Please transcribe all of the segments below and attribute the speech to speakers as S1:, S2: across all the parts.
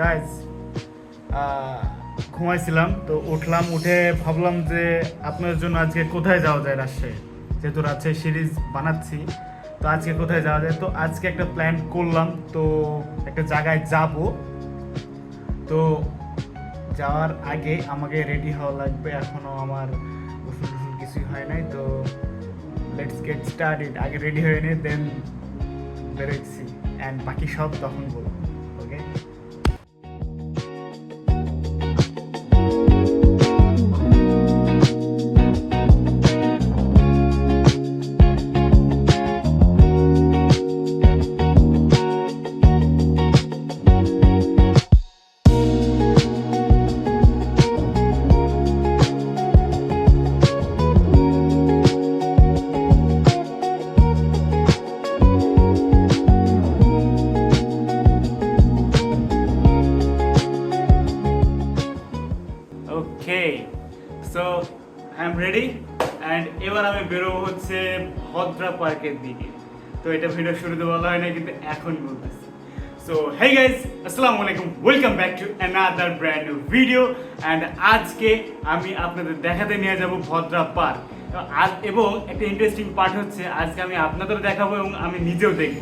S1: Guys ঘুমাইছিলাম, তো উঠলাম, উঠে ভাবলাম যে আপনার জন্য আজকে কোথায় যাওয়া যায় রাজশাহী? যেহেতু রাজশাহী সিরিজ বানাচ্ছি, তো আজকে কোথায় যাওয়া যায়? তো আজকে একটা প্ল্যান করলাম, তো একটা জায়গায় যাব। তো যাওয়ার আগে আমাকে রেডি হওয়া লাগবে এখনও আমার গোসল টোসল কিছুই হয় নাই, তো লেটস গেট স্টার্ট স্টার্টেড আগে রেডি হয়ে নিয়ে দেন বেরোচ্ছি। অ্যান্ড বাকি সব তখন বলব ওকে ভদ্রা পার্কের দিকে। তো এটা ভিডিও শুরুতে বলা হয় না কিন্তু এখন বলতেছি। সো হেই গাইজ আসসালামু আলাইকুম। Welcome back to another brand video and আজকে আমি আপনাদের দেখাতে নিয়ে যাব ভদ্রা পার্ক। আজ, এবং একটা ইন্টারেস্টিং পার্ট হচ্ছে, আজকে আমি আপনাদের দেখাবো এবং আমি নিজেও দেখব।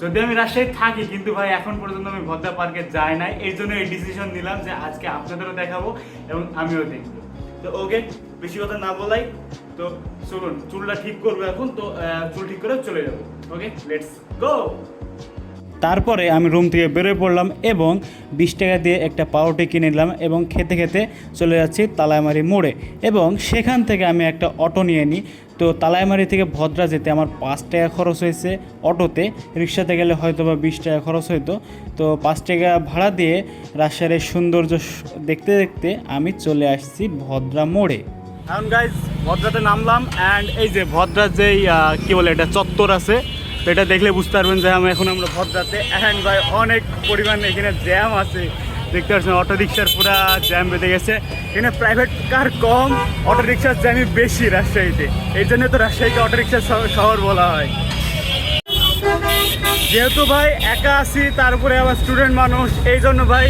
S1: যদি আমি রাজশাহী থাকি, কিন্তু ভাই, এখন পর্যন্ত আমি ভদ্রা পার্কে যাই নাই। এই জন্য এই ডিসিশন নিলাম যে আজকে আপনাদেরও দেখাবো এবং আমিও দেখব। তো ওকে বেশি কথা না বলাই, তো চলুন, চুলটা ঠিক করব এখন, তো চুল ঠিক করে চলে যাব। ওকে লেটস গো তারপরে আমি রুম থেকে বেরোয় পড়লাম এবং বিশ টাকা দিয়ে একটা পাউরুটি কিনে নিলাম এবং খেতে খেতে চলে যাচ্ছি তালাইমারি মোড়ে। এবং সেখান থেকে আমি একটা অটো নিয়ে নিই। তো তালাইমারি থেকে ভদ্রা যেতে আমার পাঁচ টাকা খরচ হয়েছে অটোতে। রিক্সাতে গেলে হয়তো বা বিশ টাকা খরচ হতো তো পাঁচ টাকা ভাড়া দিয়ে রাজশাহীর সৌন্দর্য দেখতে দেখতে আমি চলে আসছি ভদ্রা মোড়ে। এখন গাইজ ভদ্রাতে নামলাম অ্যান্ড এই যে ভদ্রার যেই কি বলে এটা, চত্বর আছে এটা দেখলে বুঝতে পারবেন যে আমি এখন আমরা ভদ্রাতে অ্যান্ড ভাই অনেক পরিমাণ এখানে জ্যাম আছে। দেখতে পাচ্ছেন অটো পুরা জ্যাম বেঁধে গেছে। এখানে প্রাইভেট কার কম অটো রিক্সার জ্যামই বেশি রাজশাহীতে। এই জন্য তো রাজশাহীকে অটো রিক্সার শহর- শহর বলা হয়। যেহেতু ভাই একা আছি তারপরে আবার স্টুডেন্ট মানুষ, এই জন্য ভাই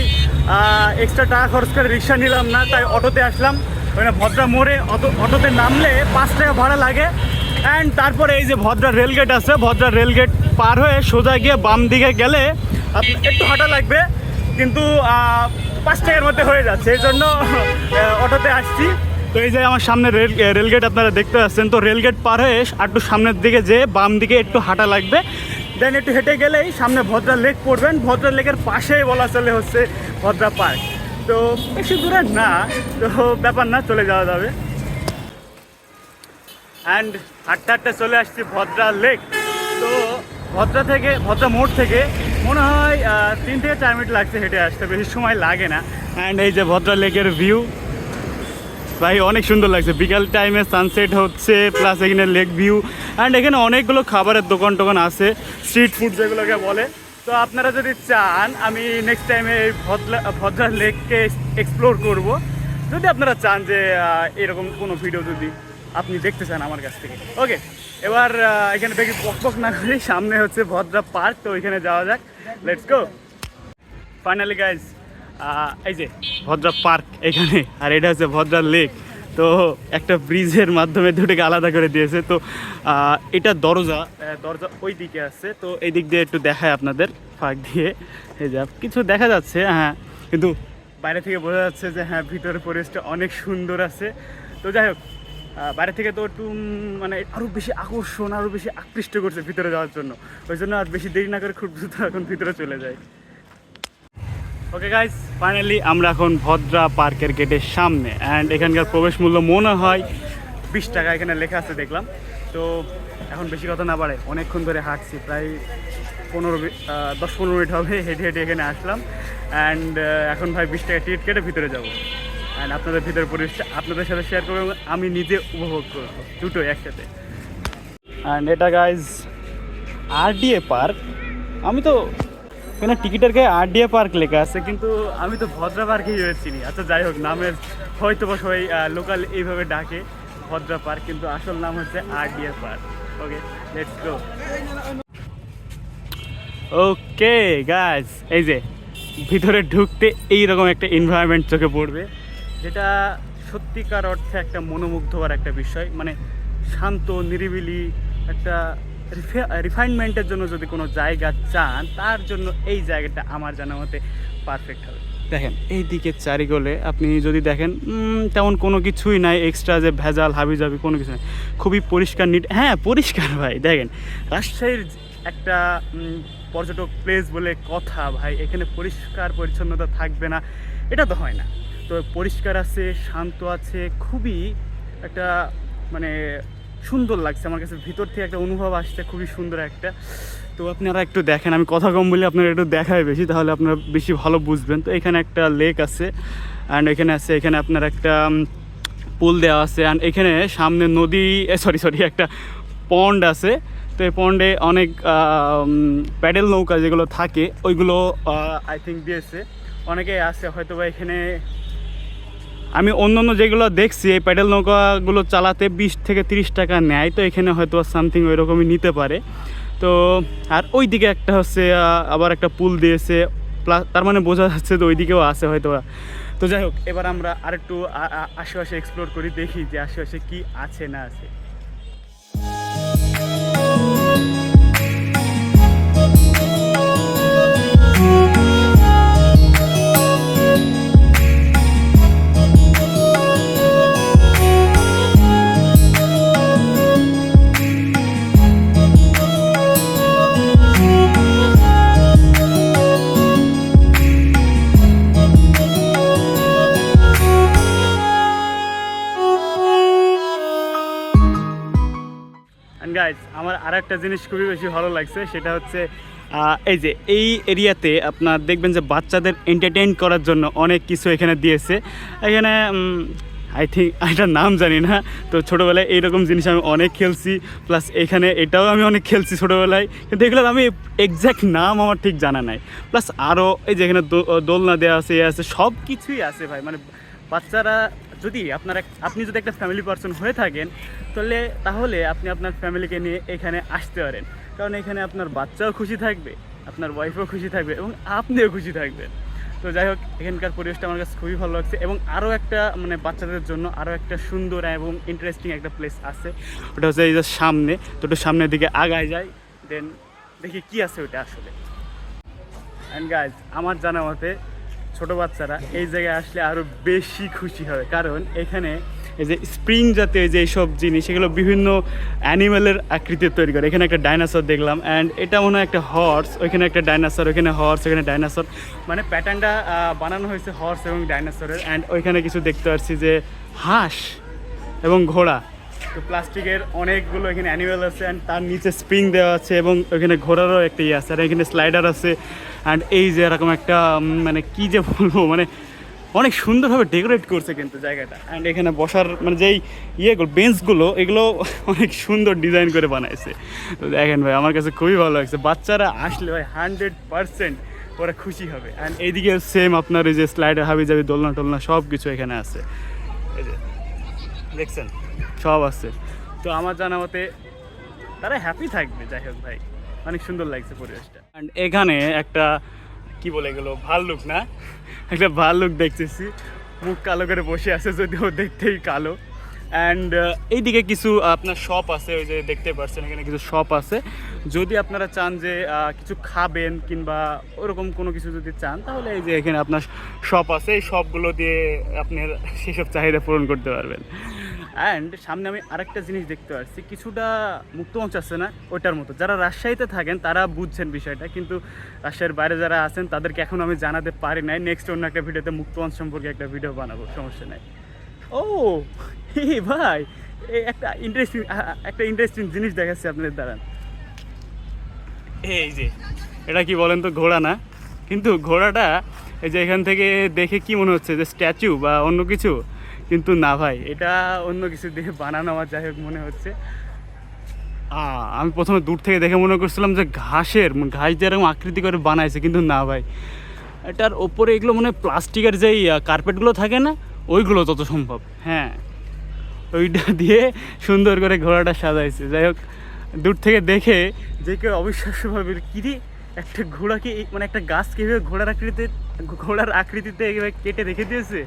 S1: এক্সট্রা টাকা খরচ করে রিক্সা নিলাম না, তাই অটোতে আসলাম। ওখানে ভদ্রা মোড়ে অটো অটোতে নামলে পাঁচ টাকা ভাড়া লাগে। অ্যান্ড তারপরে এই যে ভদ্রা রেলগেট আছে, ভদ্রা রেলগেট পার হয়ে সোজা গিয়ে বাম দিকে গেলে একটু হাঁটা লাগবে, কিন্তু পাঁচ টাকার মধ্যে হয়ে যাচ্ছে। এই জন্য অটোতে আসছি। তো এই যে আমার সামনে রেল রেলগেট আপনারা দেখতে পাচ্ছেন, তো রেলগেট পার হয়ে একটু সামনের দিকে যে বাম দিকে একটু হাঁটা লাগবে। দেন একটু হেঁটে গেলেই সামনে ভদ্রা লেক পড়বেন। ভদ্রা লেকের পাশেই বলা চলে হচ্ছে ভদ্রা পার্ক। তো বেশি দূরে না, তো ব্যাপার না, চলে যাওয়া যাবে। অ্যান্ড হাঁটতে হাঁটতে চলে আসছি ভদ্রা লেক। তো ভদ্রা থেকে, ভদ্রা মোড় থেকে, মনে হয় তিন থেকে চার মিনিট লাগছে হেঁটে আসতে, বেশি সময় লাগে না। অ্যান্ড এই যে ভদ্রা লেকের ভিউ ভাই, অনেক সুন্দর লাগছে। বিকাল টাইমে সানসেট হচ্ছে প্লাস এখানে লেক ভিউ অ্যান্ড এখানে অনেকগুলো খাবারের দোকান টোকান আছে স্ট্রিট ফুড যেগুলোকে বলে। তো আপনারা যদি চান, আমি নেক্সট টাইমে এই ভদ্রা লেককে এক্সপ্লোর করব। যদি আপনারা চান যে এরকম কোনো ভিডিও যদি আপনি দেখতে চান আমার কাছ থেকে। ওকে এবার এখানে দেখি পক পক না করে সামনে হচ্ছে ভদ্রা পার্ক তো ওইখানে যাওয়া যাক। লেটস গো ফাইনালি গাইজ এই যে ভদ্রা পার্ক এখানে, আর এটা হচ্ছে ভদ্রা লেক তো একটা ব্রিজের মাধ্যমে দুটোকে আলাদা করে দিয়েছে। তো এটা দরজা দরজা ওই দিকে আছে। তো এই দিক দিয়ে একটু দেখায় আপনাদের, ফাঁক দিয়ে। এই যে, কিছু দেখা যাচ্ছে হ্যাঁ। কিন্তু বাইরে থেকে বোঝা যাচ্ছে যে হ্যাঁ ভিতরের পরিবেশটা অনেক সুন্দর আছে। তো যাই হোক বাইরে থেকে তো একটু মানে আরও বেশি আকর্ষণ আরও বেশি আকৃষ্ট করছে ভিতরে যাওয়ার জন্য। ওই জন্য আর বেশি দেরি না করে খুব দ্রুত এখন ভিতরে চলে যায়। ওকে গাইস ফাইনালি আমরা এখন ভদ্রা পার্কের গেটের সামনে। অ্যান্ড এখানকার প্রবেশ মূল্য মনে হয় বিশ টাকা, এখানে লেখা আছে, দেখলাম। তো এখন বেশি কথা না বাড়ে অনেকক্ষণ ধরে হাঁটছি, প্রায় পনেরো দশ পনেরো মিনিট হবে, হেঁটে হেঁটে এখানে আসলাম। অ্যান্ড এখন ভাই বিশ টাকা টিকিট কেটে ভিতরে যাব। অ্যান্ড আপনাদের ভিতরে পরিবেশটা আপনাদের সাথে শেয়ার করব আমি নিজে উপভোগ করব দুটোই একসাথে। অ্যান্ড এটা গাইজ আরডিএ পার্ক আমি তো এখানে টিকিটের গায়ে আরডিএ পার্ক লেখা আছে, কিন্তু আমি তো ভদ্রা পার্কেই চিনি আচ্ছা যাই হোক, নামের হয়তো বা সবাই লোকাল এইভাবে ডাকে, ভদ্রা পার্ক, কিন্তু আসল নাম হচ্ছে RDA park. Okay let's go okay guys এই যে, ভিতরে ঢুকতে এইরকম একটা এনভায়রনমেন্ট চোখে পড়বে, যেটা সত্যিকার অর্থে একটা মনোমুগ্ধকর একটা বিষয়। মানে শান্ত, নিরিবিলি একটা রিফাইনমেন্টের জন্য যদি কোনো জায়গা চান তার জন্য এই জায়গাটা আমার জানা মতে পারফেক্ট হবে। দেখেন এই দিকে চারিগোলে আপনি যদি দেখেন তেমন কোনো কিছুই নাই এক্সট্রা যে ভেজাল হাবি হাবিজাবি কোনো কিছু নেই। খুবই পরিষ্কার নিট হ্যাঁ পরিষ্কার ভাই দেখেন। রাজশাহীর একটা পর্যটক প্লেস বলে কথা ভাই এখানে পরিষ্কার পরিচ্ছন্নতা থাকবে না এটা তো হয় না। তো পরিষ্কার আছে শান্ত আছে খুবই একটা মানে সুন্দর লাগছে। আমার কাছে ভিতর থেকে একটা অনুভব আসছে, খুবই সুন্দর একটা। তো আপনারা একটু দেখেন, আমি কথা কম বলে, আপনারা একটু দেখায় বেশি, তাহলে আপনারা বেশি ভালো বুঝবেন। তো এখানে একটা লেক আছে অ্যান্ড এখানে আছে, এখানে আপনার একটা পুল দেওয়া আছে অ্যান্ড এখানে সামনে নদী সরি সরি একটা পন্ড আছে। তো এই পন্ডে অনেক প্যাডেল নৌকা যেগুলো থাকে, ওইগুলো আই থিঙ্ক দিয়েছে। অনেকে আছে হয়তো বা এখানে আমি অন্য অন্য যেগুলো দেখছি, এই প্যাডেল নৌকাগুলো চালাতে বিশ থেকে তিরিশ টাকা নেয়, তো এখানে হয়তো সামথিং ওই রকমই নিতে পারে। তো আর ওই দিকে একটা হচ্ছে আবার একটা পুল দিয়েছে প্লাস তার মানে বোঝা যাচ্ছে তো ওই দিকেও আছে হয়তো তো যাই হোক, এবার আমরা আরেকটু আশেপাশে এক্সপ্লোর করি, দেখি যে আশেপাশে কি আছে না আছে। গাইজ আমার আর একটা জিনিস খুবই বেশি ভালো লাগছে, সেটা হচ্ছে এই যে এই এরিয়াতে আপনার দেখবেন যে বাচ্চাদের এন্টারটেইন করার জন্য অনেক কিছু এখানে দিয়েছে। এখানে আই থিঙ্ক এটার নাম জানি না। তো ছোটোবেলায় এইরকম জিনিস আমি অনেক খেলছি প্লাস এখানে এটাও আমি অনেক খেলছি ছোটোবেলায়। কিন্তু এগুলোর আমি এক্স্যাক্ট নাম আমার ঠিক জানা নাই। প্লাস আরও এই যে এখানে দোলনা দেওয়া আছে, এ আছে সব কিছুই আছে ভাই। মানে বাচ্চারা যদি আপনার আপনি যদি একটা ফ্যামিলি পার্সন হয়ে থাকেন, তাহলে তাহলে আপনি আপনার ফ্যামিলিকে নিয়ে এখানে আসতে পারেন। কারণ এখানে আপনার বাচ্চাও খুশি থাকবে, আপনার ওয়াইফও খুশি থাকবে এবং আপনিও খুশি থাকবেন। তো যাই হোক, এখানকার পরিবেশটা আমার কাছে খুবই ভালো লাগছে এবং আরও একটা মানে বাচ্চাদের জন্য আরও একটা সুন্দর এবং ইন্টারেস্টিং একটা প্লেস আছে। ওটা হচ্ছে এই যে সামনে, তো ওটা সামনের দিকে আগায় যাই দেন দেখি কি আছে ওটা আসলে। অ্যান্ড গাইজ আমার জানা মতে ছোটো বাচ্চারা এই জায়গায় আসলে আরও বেশি খুশি হবে কারণ এখানে এই যে স্প্রিং জাতীয় যে এইসব জিনিস, এগুলো বিভিন্ন অ্যানিমেলের আকৃতির তৈরি করে। এখানে একটা ডাইনোসর দেখলাম অ্যান্ড এটা মনে হয় একটা হর্স ওইখানে একটা ডাইনোসর ওইখানে হর্স ওইখানে ডাইনোসর মানে প্যাটার্নটা বানানো হয়েছে হর্স এবং ডাইনোসরের অ্যান্ড ওইখানে কিছু দেখতে পাচ্ছি যে হাঁস এবং ঘোড়া। তো প্লাস্টিকের অনেকগুলো এখানে অ্যানিমেল আছে অ্যান্ড তার নিচে স্প্রিং দেওয়া আছে এবং ওইখানে ঘোড়ারও একটা ইয়ে আছে। আর এখানে স্লাইডার আছে। অ্যান্ড এই যে এরকম একটা মানে কি যে বলব মানে অনেক সুন্দরভাবে ডেকোরেট করছে কিন্তু জায়গাটা। অ্যান্ড এখানে বসার মানে যেই ইয়েগুলো বেঞ্চগুলো এগুলো অনেক সুন্দর ডিজাইন করে বানাইছে। তো দেখেন ভাই, আমার কাছে খুবই ভালো লাগছে। বাচ্চারা আসলে ভাই হান্ড্রেড পারসেন্ট ওরা খুশি হবে। অ্যান্ড এইদিকে সেম আপনার এই যে স্লাইডার হাবি যাবি দোলনা টোলনা সব কিছু এখানে আছে। এই যে, দেখছেন? সব আছে। তো আমার জানা মতে তারা হ্যাপি থাকবে, যাই হোক ভাই। অনেক সুন্দর লাগছে পরিবেশটা। অ্যান্ড এখানে একটা, কি বলে গেলো ভাল্লুক না? একটা ভাল্লুক দেখতেছি। মুখ কালো করে বসে আছে, যদিও দেখতেই কালো। অ্যান্ড এইদিকে কিছু আপনার শপ আছে, ওই যে দেখতে পাচ্ছেন এখানে কিছু শপ আছে। যদি আপনারা চান যে কিছু খাবেন কিংবা ওরকম কোনো কিছু যদি চান, তাহলে এই যে এখানে আপনার শপ আছে। এই শপগুলো দিয়ে আপনার সেসব চাহিদা পূরণ করতে পারবেন। অ্যান্ড সামনে আমি আরেকটা জিনিস দেখতে পাচ্ছি কিছুটা মুক্তমঞ্চ আছে না ওটার মতো। যারা রাজশাহীতে থাকেন, তারা বুঝছেন বিষয়টা, কিন্তু রাজশাহীর বাইরে যারা আছেন, তাদেরকে এখন আমি জানাতে পারি নাই। নেক্সট অন্য একটা ভিডিওতে মুক্তমঞ্চ সম্পর্কে একটা ভিডিও বানাবো, সমস্যা নাই। ও এই ভাই একটা ইন্টারেস্টিং একটা ইন্টারেস্টিং জিনিস দেখাচ্ছি আপনাদের দাঁড়ান এই যে, এটা কি বলেন তো, ঘোড়া না? কিন্তু ঘোড়াটা, এই যে এখান থেকে দেখে কি মনে হচ্ছে যে স্ট্যাচু বা অন্য কিছু? কিন্তু না ভাই, এটা অন্য কিছু দিয়ে বানানো আমার যাই হোক মনে হচ্ছে। আমি প্রথমে দূর থেকে দেখে মনে করছিলাম যে ঘাসের মানে ঘাস যেরকম আকৃতি করে বানাইছে, কিন্তু না ভাই। এটার ওপরে এগুলো মনে হয় প্লাস্টিকের যেই কার্পেটগুলো থাকে না, ওইগুলো তত সম্ভব হ্যাঁ। ওইটা দিয়ে সুন্দর করে ঘোড়াটা সাজাইছে। যাই হোক, দূর থেকে দেখে যে কেউ অবিশ্বাস্যভাবে কিরে একটা ঘোড়াকে মানে একটা গাছ কীভাবে ঘোড়ার আকৃতিতে ঘোড়ার আকৃতিতে এইভাবে কেটে রেখে দিয়েছে।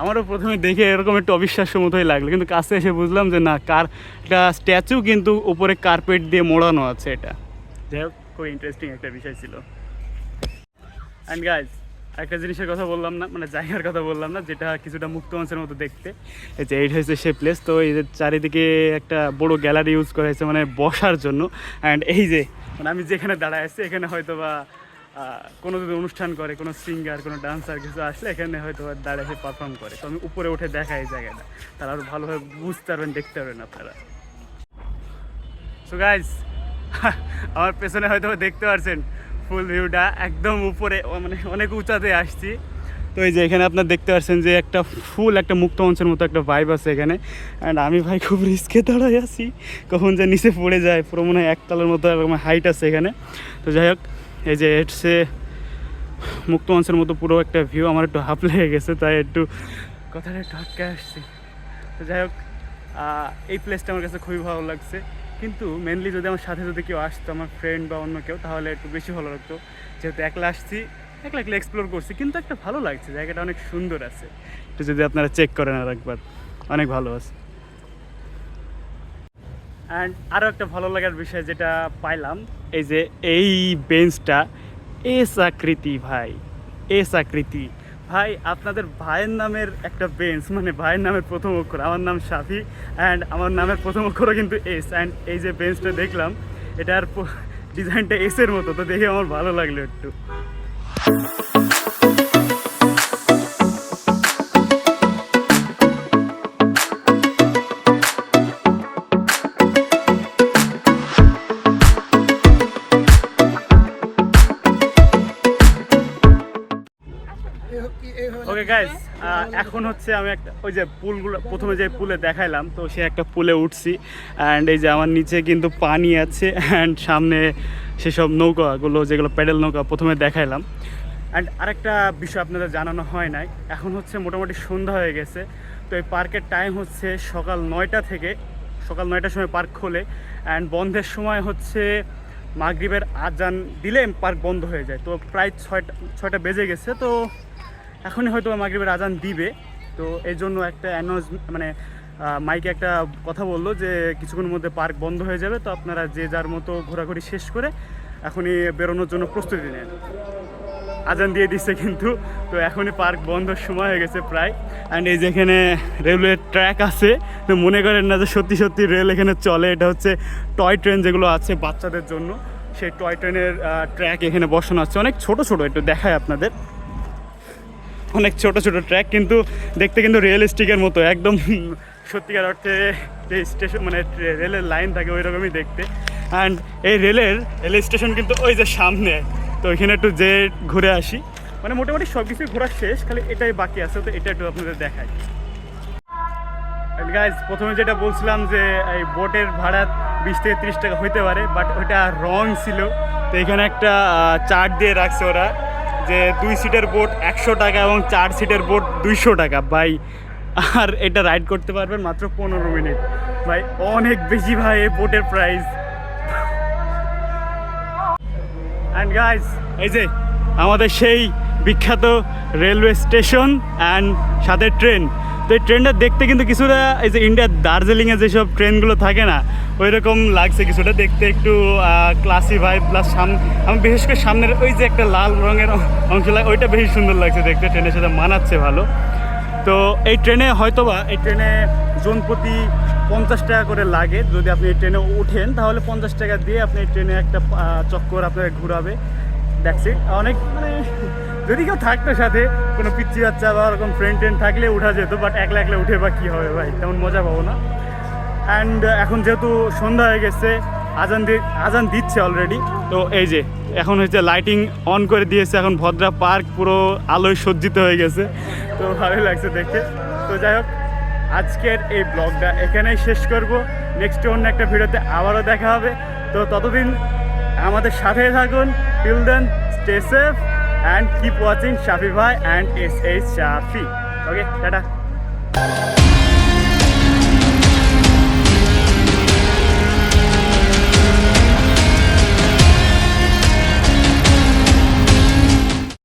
S1: আমারও প্রথমে দেখে এরকম একটু অবিশ্বাস্য মতোই লাগল, কিন্তু কাছে এসে বুঝলাম যে না, কার, একটা স্ট্যাচু কিন্তু উপরে কার্পেট দিয়ে মোড়ানো আছে এটা। যাই হোক খুব ইন্টারেস্টিং একটা বিষয় ছিল। অ্যান্ড গাইজ একটা জিনিসের কথা বললাম না মানে জায়গার কথা বললাম না, যেটা কিছুটা মুক্ত মঞ্চের মতো দেখতে। এই যে এইটা হচ্ছে সে প্লেস তো এই যে চারিদিকে একটা বড় গ্যালারি ইউজ করা হয়েছে মানে বসার জন্য। অ্যান্ড এই যে মানে আমি যেখানে দাঁড়ায় আছি, এখানে হয়তো বা কোনো যদি অনুষ্ঠান করে, কোনো সিঙ্গার কোনো ডান্সার কিছু আসলে এখানে হয়তো দাঁড়িয়ে পারফর্ম করে। তো আমি উপরে উঠে দেখাই এই জায়গাটা। তারা আরও ভালোভাবে বুঝতে পারবেন, দেখতে পারবেন আপনারা। সো গাইজ আমার পেছনে হয়তো দেখতে পারছেন ফুল ভিউটা একদম উপরে মানে অনেক উঁচাতে আসছি। তো এই যে এখানে আপনার দেখতে পাচ্ছেন যে একটা ফুল একটা মুক্ত মঞ্চের মতো একটা ভাইব আছে এখানে। অ্যান্ড আমি ভাই খুব রিস্কে দাঁড়াই আছি। কখন যে নিচে পড়ে যায়, পুরো মনে হয় একতলার মতো এরকম হাইট আছে এখানে। তো যাই হোক এই যে হচ্ছে মুক্ত মঞ্চের মতো পুরো একটা ভিউ আমার একটু হাফ লেগে গেছে, তাই একটু কথাটা একটু আটকে আসছি। তো যাই হোক এই প্লেসটা আমার কাছে খুবই ভালো লাগছে। কিন্তু মেনলি যদি আমার সাথে যদি কেউ আসতো, আমার ফ্রেন্ড বা অন্য কেউ, তাহলে একটু বেশি ভালো লাগতো। যেহেতু একলা আসছি, একলা একলা এক্সপ্লোর করছি, কিন্তু একটা ভালো লাগছে, জায়গাটা অনেক সুন্দর আছে। একটু যদি আপনারা চেক করেন আর একবার, অনেক ভালো আছে। অ্যান্ড আরও একটা ভালো লাগার বিষয় যেটা পাইলাম এই যে এই বেঞ্চটা এ আকৃতি ভাই, এ আকৃতি ভাই, আপনাদের ভাইয়ের নামের একটা বেঞ্চ মানে ভাইয়ের নামের প্রথম অক্ষর। আমার নাম শাফি অ্যান্ড আমার নামের প্রথম অক্ষরও কিন্তু এস অ্যান্ড এই যে বেঞ্চটা দেখলাম, এটার ডিজাইনটা এসের মতো, তো দেখে আমার ভালো লাগল একটু। এখন হচ্ছে আমি একটা ওই যে পুলগুলো প্রথমে যে পুলে দেখাইলাম, তো সে একটা পুলে উঠছি অ্যান্ড এই যে আমার নিচে কিন্তু পানি আছে অ্যান্ড সামনে সেসব নৌকাগুলো, যেগুলো প্যাডেল নৌকা, প্রথমে দেখাইলাম। অ্যান্ড আরেকটা বিষয় আপনাদের জানানো হয় নাই, এখন হচ্ছে মোটামুটি সন্ধ্যা হয়ে গেছে, তো এই পার্কের টাইম হচ্ছে সকাল নয়টা থেকে, সকাল নয়টার সময় পার্ক খোলে অ্যান্ড বন্ধের সময় হচ্ছে মাগরিবের আজান দিলে পার্ক বন্ধ হয়ে যায়, তো প্রায় ছয়টা ছয়টা বেজে গেছে, তো এখনই হয়তো মাগরিবের আজান দিবে। তো এই জন্য একটা অ্যানাউন্স মানে মাইকে একটা কথা বলল যে কিছুক্ষণের মধ্যে পার্ক বন্ধ হয়ে যাবে। তো আপনারা যে যার মতো ঘোরাঘুরি শেষ করে এখনই বেরোনোর জন্য প্রস্তুতি নেন। আজান দিয়ে দিচ্ছে কিন্তু। তো এখনই পার্ক বন্ধর সময় হয়ে গেছে প্রায়। অ্যান্ড এই যেখানে রেলওয়ে ট্র্যাক আছে, তো মনে করেন না যে সত্যি সত্যি রেল এখানে চলে। এটা হচ্ছে টয় ট্রেন যেগুলো আছে বাচ্চাদের জন্য। সেই টয় ট্রেনের ট্র্যাক এখানে বসানো আছে। অনেক ছোট ছোট, একটু দেখায় আপনাদের। অনেক ছোট ছোট ট্র্যাক কিন্তু দেখতে কিন্তু রিয়েলিস্টিকের মতো। একদম সত্যিকার অর্থে যে স্টেশন মানে রেলের লাইন থাকে ওই রকমই দেখতে। অ্যান্ড এই রেলের রেল স্টেশন কিন্তু ওই যে সামনে। তো ওইখানে একটু যে ঘুরে আসি। মানে মোটামুটি সব কিছুই ঘোরা শেষ, খালি এটাই বাকি আছে, তো এটা একটু আপনাদের দেখাই। গাইজ প্রথমে যেটা বলছিলাম যে, এই বোটের ভাড়া বিশ থেকে তিরিশ টাকা হইতে পারে বাট ওটা রং ছিল। তো এখানে একটা চার্ট দিয়ে রাখছে ওরা। যে দুই সিটের বোট একশো টাকা এবং চার সিটের বোট দুইশো টাকা। ভাই, আর এটা রাইড করতে পারবেন মাত্র পনেরো মিনিট। ভাই, অনেক বেশি ভাই এই বোটের প্রাইস অ্যান্ড গাইজ এই যে আমাদের সেই বিখ্যাত রেলওয়ে স্টেশন অ্যান্ড সাথে ট্রেন তো এই ট্রেনটা দেখতে কিন্তু কিছুটা এই যে ইন্ডিয়ার দার্জিলিংয়ে যেসব ট্রেনগুলো থাকে না ওই রকম লাগছে কিছুটা। দেখতে একটু ক্লাসি ভাই প্লাস সামনে আমি বিশেষ করে সামনের ওই যে একটা লাল রঙের অংশ লাগে ওইটা বেশি সুন্দর লাগছে দেখতে ট্রেনের সাথে মানাচ্ছে ভালো। তো এই ট্রেনে হয়তোবা, এই ট্রেনে জন প্রতি পঞ্চাশ টাকা করে লাগে। যদি আপনি এই ট্রেনে উঠেন তাহলে পঞ্চাশ টাকা দিয়ে আপনি ট্রেনে একটা চক্কর আপনাকে ঘুরাবে। ইট অনেক মানে যদি কেউ থাকতো সাথে, কোনো পিচ্ছি বাচ্চা বা ওরকম ফ্রেন্ড ট্রেন থাকলে উঠা যেত বাট একলা একলা উঠে বা কী হবে ভাই, তেমন মজা পাবো না। অ্যান্ড এখন যেহেতু সন্ধ্যা হয়ে গেছে, আজান দি, আজান দিচ্ছে অলরেডি তো এই যে, এখন হচ্ছে লাইটিং অন করে দিয়েছে, এখন ভদ্রা পার্ক পুরো আলোয় সজ্জিত হয়ে গেছে। তো ভালোই লাগছে দেখে। তো যাই হোক, আজকের এই ব্লগটা এখানেই শেষ করব। নেক্সট অন্য একটা ভিডিওতে আবারও দেখা হবে। তো ততদিন আমাদের সাথে থাকুন। Till then stay safe and keep watching Shafi Bhai and SH Shafi. Okay, tata.